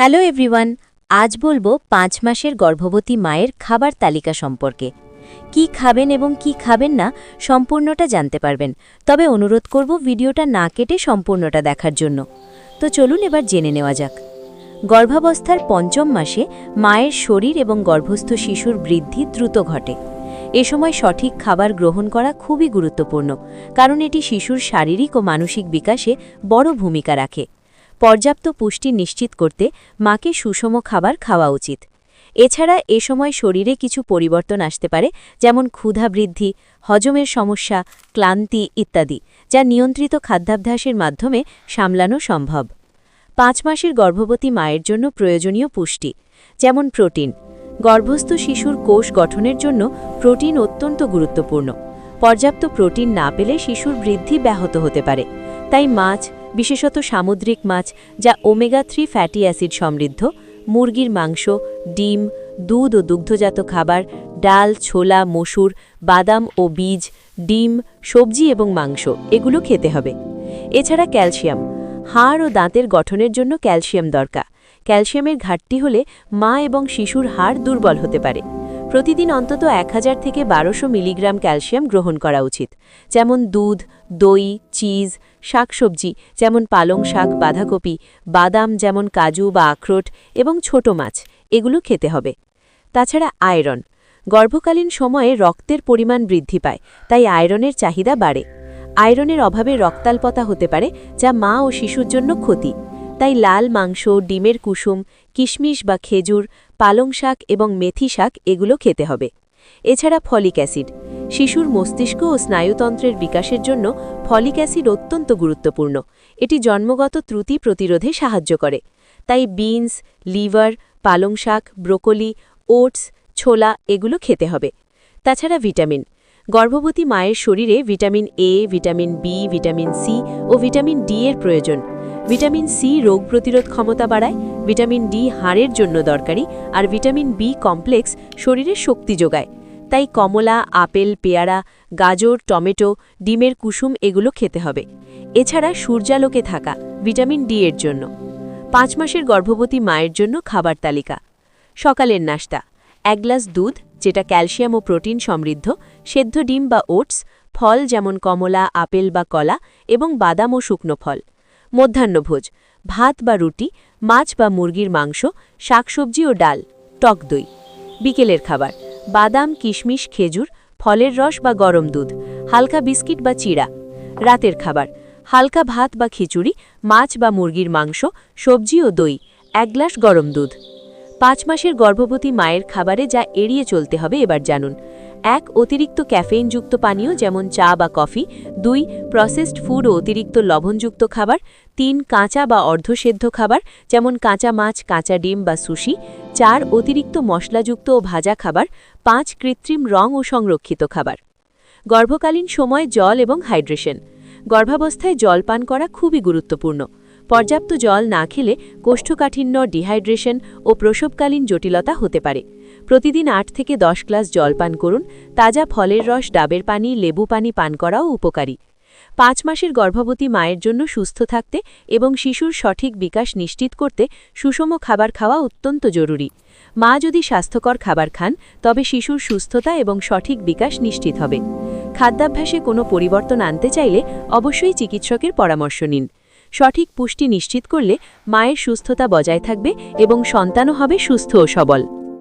Hello everyone, আজ বলব পাঁচ মাসের গর্ভবতী মায়ের খাবার তালিকা সম্পর্কে। কি খাবেন এবং কি খাবেন না সম্পূর্ণটা জানতে পারবেন, তবে অনুরোধ করব ভিডিওটা না কেটে সম্পূর্ণটা দেখার জন্য। তো চলুন এবার জেনে নেওয়া যাক। গর্ভাবস্থার পঞ্চম মাসে মায়ের শরীর এবং গর্ভস্থ শিশুর বৃদ্ধি দ্রুত ঘটে। এ সময় সঠিক খাবার গ্রহণ করা খুবই গুরুত্বপূর্ণ, কারণ এটি শিশুর শারীরিক ও মানসিক বিকাশে বড় ভূমিকা রাখে। পর্যাপ্ত পুষ্টি নিশ্চিত করতে মাকে সুষম খাবার খাওয়া উচিত। এছাড়া এ সময় শরীরে কিছু পরিবর্তন আসতে পারে, যেমন ক্ষুধা বৃদ্ধি, হজমের সমস্যা, ক্লান্তি ইত্যাদি, যা নিয়ন্ত্রিত খাদ্যাভ্যাসের মাধ্যমে সামলানো সম্ভব। পাঁচ মাসের গর্ভবতী মায়ের জন্য প্রয়োজনীয় পুষ্টি, যেমন প্রোটিন। গর্ভস্থ শিশুর কোষ গঠনের জন্য প্রোটিন অত্যন্ত গুরুত্বপূর্ণ। পর্যাপ্ত প্রোটিন না পেলে শিশুর বৃদ্ধি ব্যাহত হতে পারে। তাই মাছ বিশেষত সামুদ্রিক মাছ যা ওমেগা থ্রি ফ্যাটি অ্যাসিড সমৃদ্ধ, মুরগির মাংস, ডিম, দুধ ও দুগ্ধজাত খাবার, ডাল, ছোলা, মসুর, বাদাম ও বীজ, ডিম, সবজি এবং মাংস, এগুলো খেতে হবে। এছাড়া ক্যালসিয়াম, হাড় ও দাঁতের গঠনের জন্য ক্যালসিয়াম দরকার। ক্যালসিয়ামের ঘাটতি হলে মা এবং শিশুর হাড় দুর্বল হতে পারে। প্রতিদিন অন্তত এক হাজার থেকে বারোশো মিলিগ্রাম ক্যালসিয়াম গ্রহণ করা উচিত। যেমন দুধ, দই, চিজ, শাকসবজি, যেমন পালং শাক, বাঁধাকপি, বাদাম, যেমন কাজু বা আখরোট এবং ছোট মাছ, এগুলো খেতে হবে। তাছাড়া আয়রন। গর্ভকালীন সময়ে রক্তের পরিমাণ বৃদ্ধি পায়, তাই আয়রনের চাহিদা বাড়ে। আয়রনের অভাবে রক্তাল্পতা হতে পারে, যা মা ও শিশুর জন্য ক্ষতি। তাই লাল মাংস, ডিমের কুসুম, কিশমিশ বা খেজুর, পালং শাক এবং মেথি শাক এগুলো খেতে হবে। এছাড়া ফলিক অ্যাসিড। শিশুর মস্তিষ্ক ও স্নায়ুতন্ত্রের বিকাশের জন্য ফলিক অ্যাসিড অত্যন্ত গুরুত্বপূর্ণ। এটি জন্মগত ত্রুটি প্রতিরোধে সাহায্য করে। তাই বিনস, লিভার, পালং শাক, ব্রোকলি, ওটস, ছোলা এগুলো খেতে হবে। তাছাড়া ভিটামিন। গর্ভবতী মায়ের শরীরে vitamin A vitamin B vitamin C O vitamin D এর প্রয়োজন। ভিটামিন সি রোগ প্রতিরোধ ক্ষমতা বাড়ায়, ভিটামিন ডি হাড়ের জন্য দরকারি আর ভিটামিন বি কমপ্লেক্স শরীরে শক্তি যোগায়। তাই কমলা, আপেল, পেয়ারা, গাজর, টমেটো, ডিমের কুসুম এগুলো খেতে হবে। এছাড়া সূর্যালোকে থাকা ভিটামিন ডি এর জন্য। পাঁচ মাসের গর্ভবতী মায়ের জন্য খাবার তালিকা। সকালের নাস্তা। এক গ্লাস দুধ, যেটা ক্যালসিয়াম ও প্রোটিন সমৃদ্ধ, সেদ্ধ ডিম বা ওটস, ফল যেমন কমলা, আপেল বা কলা এবং বাদাম ও শুকনো ফল। মধ্যাহ্নভোজ, ভাত বা রুটি, মাছ বা মুরগির মাংস, শাকসবজি ও ডাল, টক দই। বিকেলের খাবার, বাদাম, কিশমিশ, খেজুর, ফলের রস বা গরম দুধ, হালকা বিস্কিট বা চিড়া। রাতের খাবার, হালকা ভাত বা খিচুড়ি, মাছ বা মুরগির মাংস, সবজি ও দই, এক গ্লাস গরম দুধ। পাঁচ মাসের গর্ভবতী মায়ের খাবারে যা এড়িয়ে চলতে হবে এবার জানুন। এক, অতিরিক্ত ক্যাফেইনযুক্ত পানীয় যেমন চা বা কফি। দুই প্রসেসড ফুড ও অতিরিক্ত লবণযুক্ত খাবার। তিন, কাঁচা বা অর্ধসেদ্ধ খাবার, যেমন কাঁচা মাছ, কাঁচা ডিম বা সুশি। চার, অতিরিক্ত মশলাযুক্ত ও ভাজা খাবার। পাঁচ, কৃত্রিম রং ও সংরক্ষিত খাবার। গর্ভকালীন সময় জল এবং হাইড্রেশন। গর্ভাবস্থায় জল পান করা খুবই গুরুত্বপূর্ণ। পর্যাপ্ত জল না খেলে কোষ্ঠকাঠিন্য, ডিহাইড্রেশন ও প্রসবকালীন জটিলতা হতে পারে। প্রতিদিন আট থেকে দশ গ্লাস জল পান করুন। তাজা ফলের রস, ডাবের পানি, লেবু পানি পান করাও উপকারী। পাঁচ মাসের গর্ভবতী মায়ের জন্য সুস্থ থাকতে এবং শিশুর সঠিক বিকাশ নিশ্চিত করতে সুষম খাবার খাওয়া অত্যন্ত জরুরি। মা যদি স্বাস্থ্যকর খাবার খান, তবে শিশুর সুস্থতা এবং সঠিক বিকাশ নিশ্চিত হবে। খাদ্যাভ্যাসে কোনো পরিবর্তন আনতে চাইলে অবশ্যই চিকিৎসকের পরামর্শ নিন। সঠিক পুষ্টি নিশ্চিত করলে মায়ের সুস্থতা বজায় থাকবে এবং সন্তানও হবে সুস্থ ও সবল।